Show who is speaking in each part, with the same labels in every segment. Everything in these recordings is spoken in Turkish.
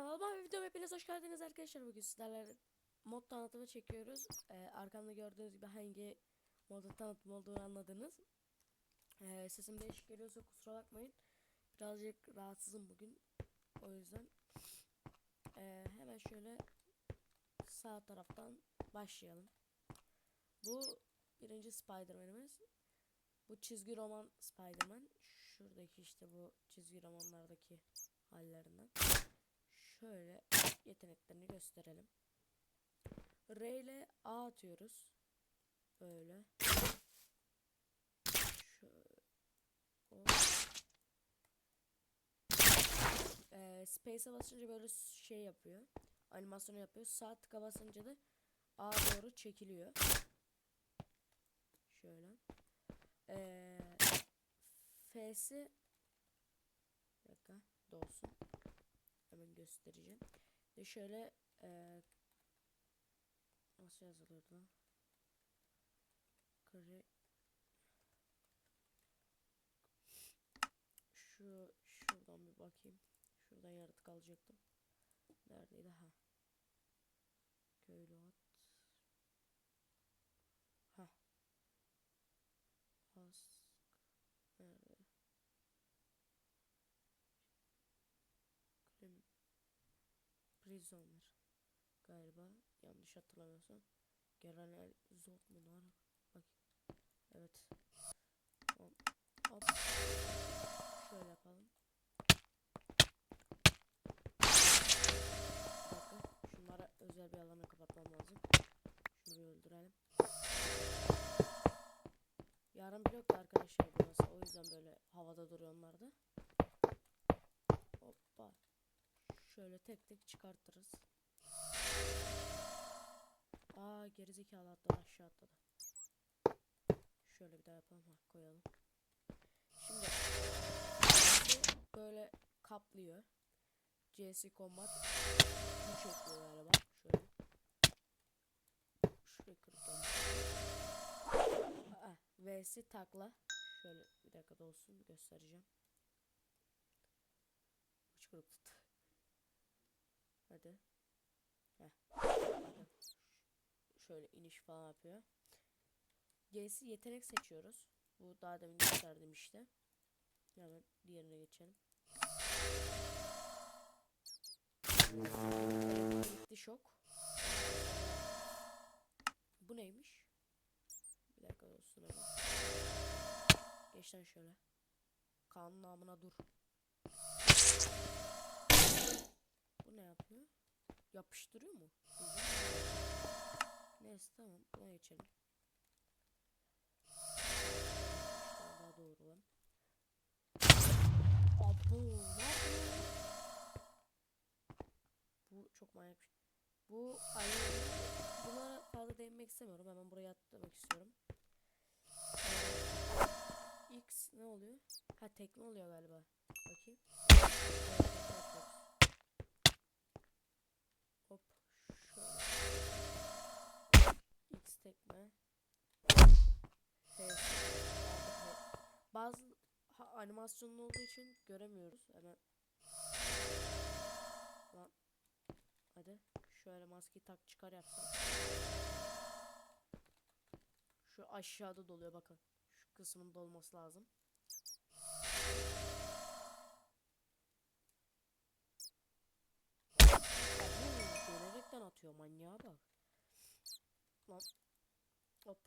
Speaker 1: Kanalıma ve videoma hepiniz hoş geldiniz arkadaşlar. Bugün sizlerle mod tanıtımı çekiyoruz. Ee, arkamda gördüğünüz gibi hangi modun tanıtım olduğunu anladınız. Ee, sesim değişik geliyorsa kusura bakmayın. Birazcık rahatsızım bugün. O yüzden ee, hemen şöyle sağ taraftan başlayalım. Bu birinci Spider-Man'imiz. Bu çizgi roman Spider-Man. Şuradaki işte bu çizgi romanlardaki hallerinden. Şöyle yeteneklerini gösterelim. R ile A atıyoruz. Böyle. Şöyle. Ee, Space'e basınca böyle şey yapıyor. Animasyonu yapıyor. Sağ tıka basınca da A doğru çekiliyor. Şöyle. Ee, F'si dakika dolsun. Göstereceğim. De şöyle e, nasıl yazılıyordu? Kare şu şuradan bir bakayım. Şuradan yaratık alacaktım. Neredeydi ha? Köylü at. Ha. Ask. Nerede? Krim. Prisoner. Galiba. Yanlış hatırlamıyorsam. Gerenel Zod mu ara? Bak. Evet. Hop. Şöyle yapalım. Bir. Şunlara özel bir alanı kapatmam lazım. Şunu öldürelim. Yarım blok da arkadaşlar burası. O yüzden böyle havada duruyor onlar da. Hoppa. Şöyle tek tek çıkartırız. Aa gerizekalı atladı aşağı atladı. Şöyle bir daha yapalım. Ha, koyalım. Şimdi böyle kaplıyor. CS Combat bu çekiyor galiba. Şöyle. Şurayı kıracağım. Aa, V'si takla. Şöyle bir dakika dolsun göstereceğim. Uçkuruk tut. Hadi. Heh. Şöyle iniş falan yapıyor. G'si yetenek seçiyoruz. Bu daha demin gösterdim işte. Hemen diğerine geçelim. Elektrikli şok. Bu neymiş? Bir dakika olsun hemen. Şöyle. Kanun namına dur. Bu ne yapıyor? Yapıştırıyor mu? Neyse tamam buna geçelim. Daha doğru lan. Abo ne? Bu çok manyak şey. Bu ayı buna fazla değinmek istemiyorum. Hemen buraya atlamak istiyorum. Ee, X ne oluyor? Ha tekme oluyor galiba. Bakayım. Animasyonlu olduğu için göremiyoruz. Hemen. Lan. Hadi. Şöyle maskeyi tak çıkar yapsam. Şu aşağıda doluyor bakın. Şu kısmın dolması lazım. Dönerekten atıyor manyağa bak. Lan. Hop.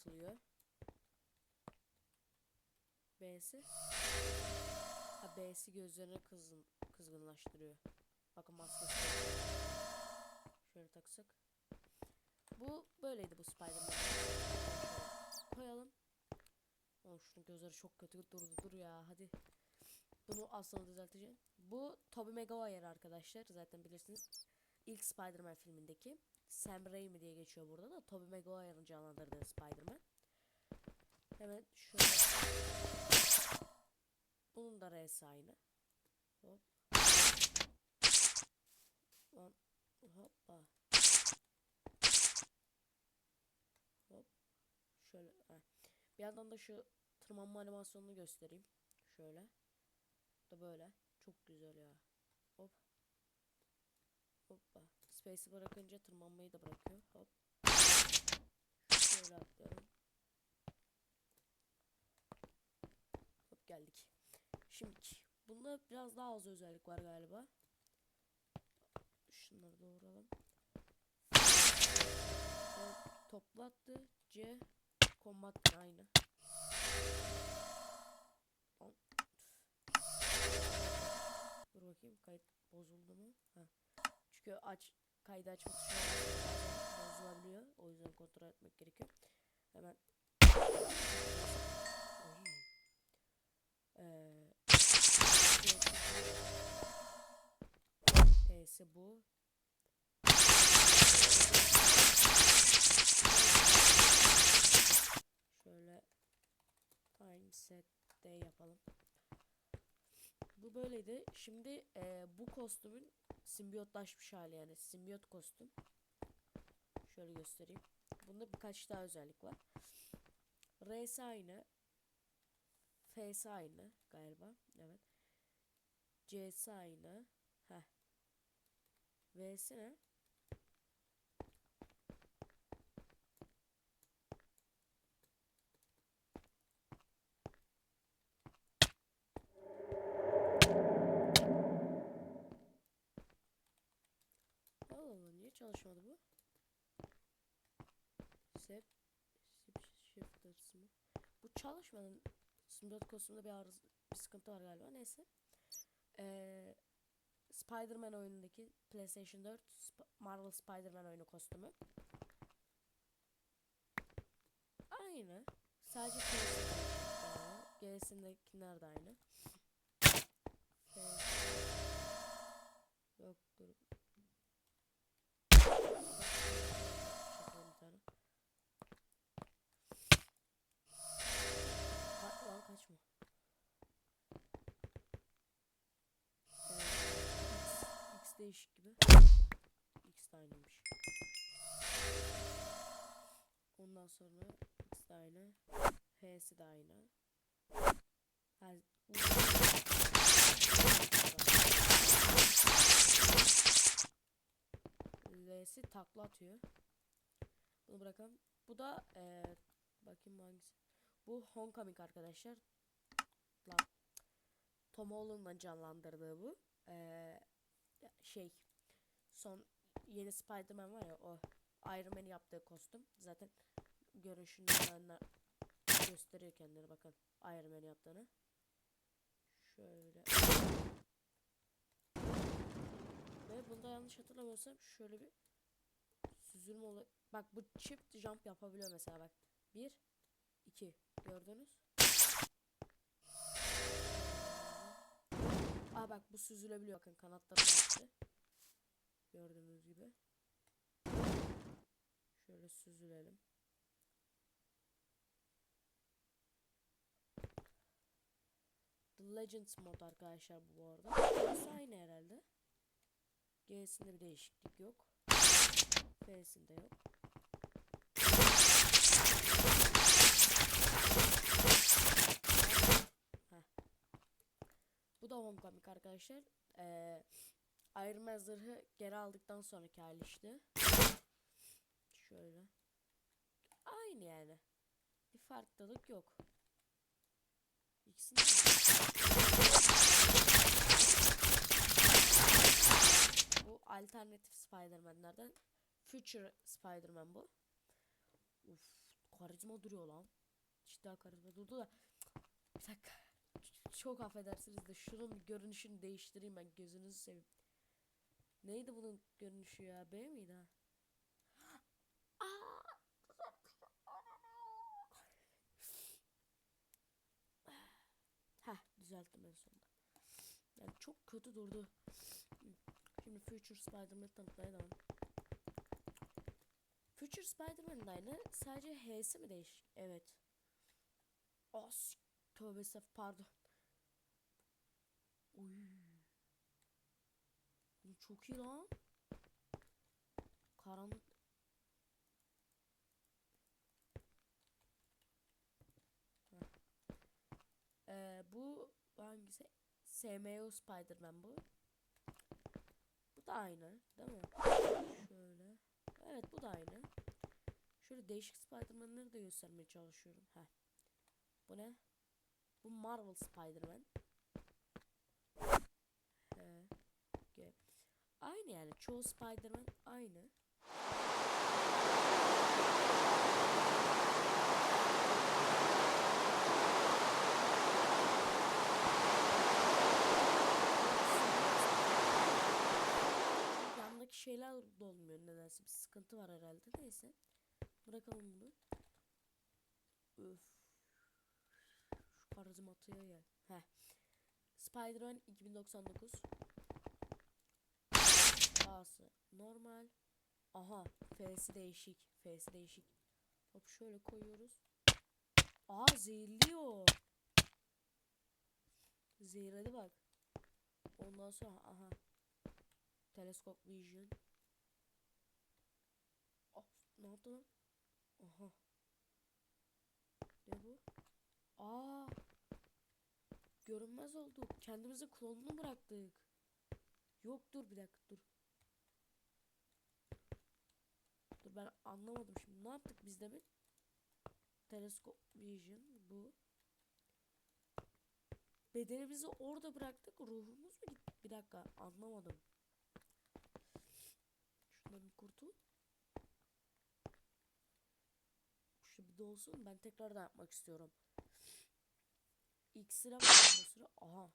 Speaker 1: Atılıyor. B'si. Ha B'si gözlerini kızgın, kızgınlaştırıyor. Bakın maskesi. Şöyle taksak. Bu böyleydi bu Spider-Man. Koyalım. Oğlum şunun gözleri çok kötü durdu dur ya hadi. Bunu aslında düzelteceğim. Bu Tobey Maguire arkadaşlar zaten bilirsiniz. İlk Spider-Man filmindeki. Sam Raimi diye geçiyor burada da Tobey Maguire'ın canlandırdığı Spider-Man. Hemen şöyle. Bunun da R'si aynı. Hop. Hop. Hoppa. Hop. Şöyle. Heh. Bir yandan da şu tırmanma animasyonunu göstereyim. Şöyle. Bu da böyle. Çok güzel ya. Hop. Hoppa. Space'i bırakınca tırmanmayı da bırakıyor. Hop. Şöyle atlayalım. Hop geldik. Şimdi bunda biraz daha az özellik var galiba. Şunları doğuralım. Evet, toplattı. C combat aynı. Dur bakayım kayıt bozuldu mu? Ha. Çünkü aç kaydı açmak için. O yüzden kontrol etmek gerekiyor. Hemen Oy. Ee, bu. Şöyle time set day yapalım. Bu böyleydi. Şimdi e, bu kostümün simbiyotlaşmış hali yani simbiyot kostüm. Şöyle göstereyim. Bunda birkaç daha özellik var. R'si aynı. F'si aynı galiba. Evet. C'si aynı. Heh. V'si ne? Sip Shifters mı? Bu çalışmadı. Simdot kostümde bir arız bir sıkıntı var galiba. Neyse. Ee, Spider-Man oyunundaki PlayStation 4 Sp- Marvel Spider-Man oyunu kostümü. Aynı. Sadece yani. G'sindekiler de aynı. Ondan sonra X de aynı. F'si de aynı. L'si takla atıyor. Bunu bırakalım. Bu da eee bakayım hangisi. Bu Homecoming arkadaşlar. Lan. Tom Holland'ın canlandırdığı bu. Eee şey son yeni Spider-Man var ya o Iron Man'in yaptığı kostüm. Zaten görünüşünden gösteriyor kendini bakın. Iron Man yaptığını. Şöyle. Ve bunda yanlış hatırlamıyorsam şöyle bir süzülme olay. Bak bu çift jump yapabiliyor mesela bak. Bir, iki. Gördünüz? Aa bak bu süzülebiliyor bakın kanatları yaptı. Gördüğünüz gibi. Şöyle süzülelim. Legends mod arkadaşlar bu arada. Burası aynı herhalde. G'sinde bir değişiklik yok. F'sinde yok. Bu da Homecoming arkadaşlar. Ee, Iron Man zırhı geri aldıktan sonraki hali işte. Şöyle. Aynı yani. Bir farklılık yok. Bu alternatif Spider-Man'lerden Future Spider-Man bu. Uf, karizma duruyor lan. Cidden karizma durdu da. Bir dakika. Çok affedersiniz de şunun görünüşünü değiştireyim ben gözünüzü seveyim. Neydi bunun görünüşü ya? B miydi ha? Aa! Heh düzelttim en sonunda. Yani çok kötü durdu. Şimdi Future Spider-Man'i tanıtmaya devam. Future Spider-Man'in de aynı. Sadece H'si mi değişik? Evet. As. Tövbe estağfurullah pardon. Uy. Bu çok iyi lan. Karanlık. bu hangisi? SMO Spider-Man bu. Bu da aynı değil mi? Şöyle. Evet bu da aynı. Şöyle değişik Spider-Man'leri de göstermeye çalışıyorum. Heh. Bu ne? Bu Marvel Spider-Man. Ge- Aynı yani. Çoğu Spider-Man aynı. Şeyler dolmuyor nedense. Bir sıkıntı var herhalde. Neyse. Bırakalım bunu. Öf. Şu karizmatiğe gel. Heh. Spider-Man 2099. A'sı normal. Aha. F'si değişik. F'si değişik. Hop şöyle koyuyoruz. Aa zehirliyor. Zehirledi bak. Ondan sonra aha. Teleskop vision. Ah, ne yaptı lan? Aha. Ne bu? Aa. Görünmez olduk. Kendimize klonunu bıraktık. Yok dur bir dakika dur. Dur ben anlamadım şimdi. Ne yaptık biz demin? Teleskop vision bu. Bedenimizi orada bıraktık. Ruhumuz mu gitti? Bir dakika anlamadım. Şu bir dolsun. Ben tekrardan yapmak istiyorum. İksire bakın sıra. Aha.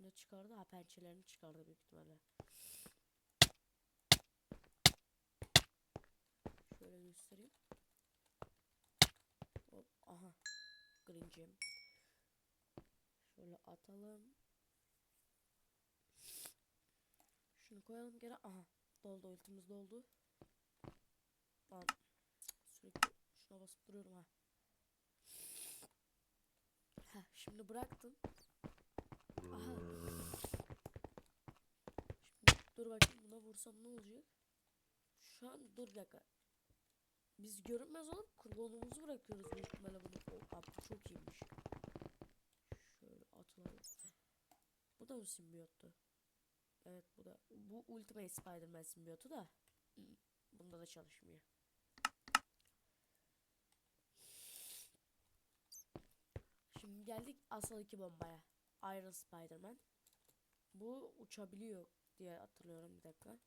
Speaker 1: Ne çıkardı? Ha pençelerini çıkardı büyük ihtimalle. Şöyle göstereyim. Hop. Aha. Green Şöyle atalım. Şunu koyalım geri. Aha. Doldu ultimiz doldu. Lan. Sürekli şuna basıp duruyorum ha. Heh, şimdi bıraktım. Şimdi dur bakayım buna vursam ne olacak? Şu an dur bir dakika. Biz görünmez olup klonumuzu bırakıyoruz büyük bunu. O, abi çok iyiymiş. Şöyle atalım. Bu da mı simbiyottu? Evet bu da. Bu Ultimate Spider-Man simbiyotu da. Bunda da çalışmıyor. Şimdi geldik asıl iki bombaya. Iron Spider-Man. Bu uçabiliyor diye hatırlıyorum bir dakika.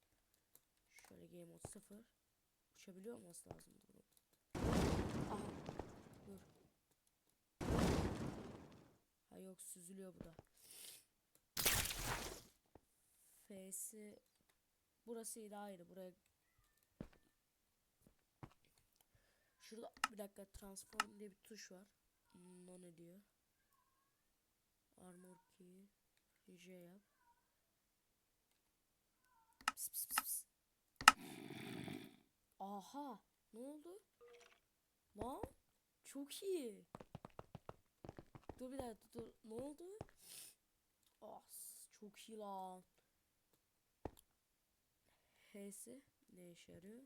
Speaker 1: Şöyle game mode 0. Uçabiliyor olması lazım bunu. Aha. Dur. Ha yok süzülüyor bu da. F'si burası da ayrı. Buraya Şurada bir dakika transform diye bir tuş var. Hmm, ne diyor? Armor key. J yap. Pıs pıs pıs pıs. Aha. Ne oldu? Lan. Çok iyi. Dur bir dakika dur. Ne oldu? As. Çok iyi lan. H'si ne işe yarıyor?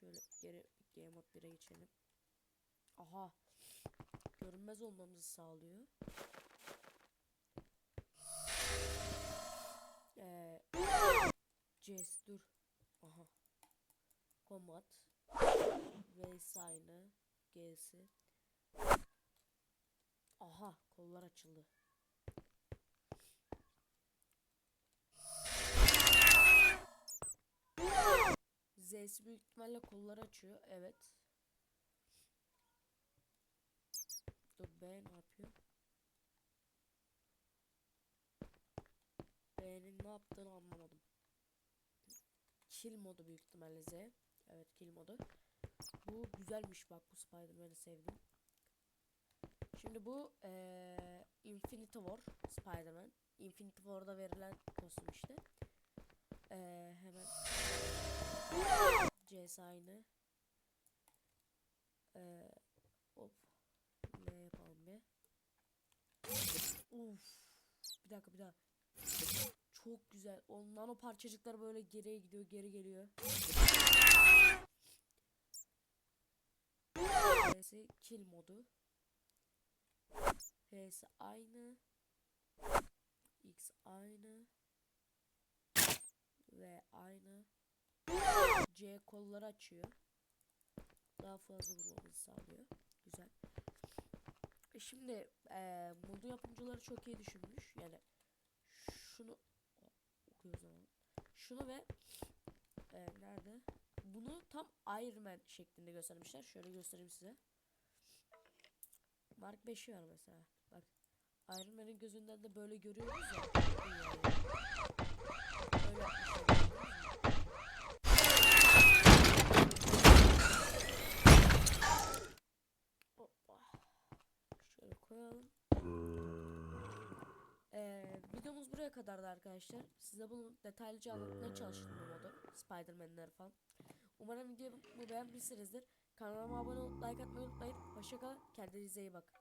Speaker 1: Şöyle geri game mode 1'e geçelim. Aha. Görünmez olmamızı sağlıyor. Ee, Jess dur. Aha. Combat. V'si aynı. G'si. Aha. Kollar açıldı. Z'si büyük ihtimalle kolları açıyor. Evet. Dur B ne yapıyor? B'nin ne yaptığını anlamadım. Kill modu büyük ihtimalle Z. Evet kill modu. Bu güzelmiş bak bu Spider-Man'i sevdim. Şimdi bu ee, Infinity War Spider-Man. Infinity War'da verilen kostüm işte. Ee, hemen CS aynı. Ee, hop. Ne yapalım be? Uf. Bir dakika bir daha. Çok güzel. O nano parçacıklar böyle geriye gidiyor, geri geliyor. CS kill modu. H'si aynı. X aynı. V aynı. C kolları açıyor. Daha fazla vurmamızı sağlıyor. Güzel. E şimdi eee modu yapımcıları çok iyi düşünmüş. Yani şunu okuyor zaman. Şunu ve e, nerede? Bunu tam Iron Man şeklinde göstermişler. Şöyle göstereyim size. Mark 5'i var mesela. Bak. Iron Man'in gözünden de böyle görüyoruz ya. Öyle yapmışlar, gördünüz mü? Hoppa. Şöyle koyalım. Ee, videomuz buraya kadardı arkadaşlar. Size bunu detaylıca anlatmaya çalıştım bu modu. Spider-Man'ler falan. Umarım videomu beğenmişsinizdir. Kanalıma abone olup like atmayı unutmayın. Hoşçakalın. Kendinize iyi bakın.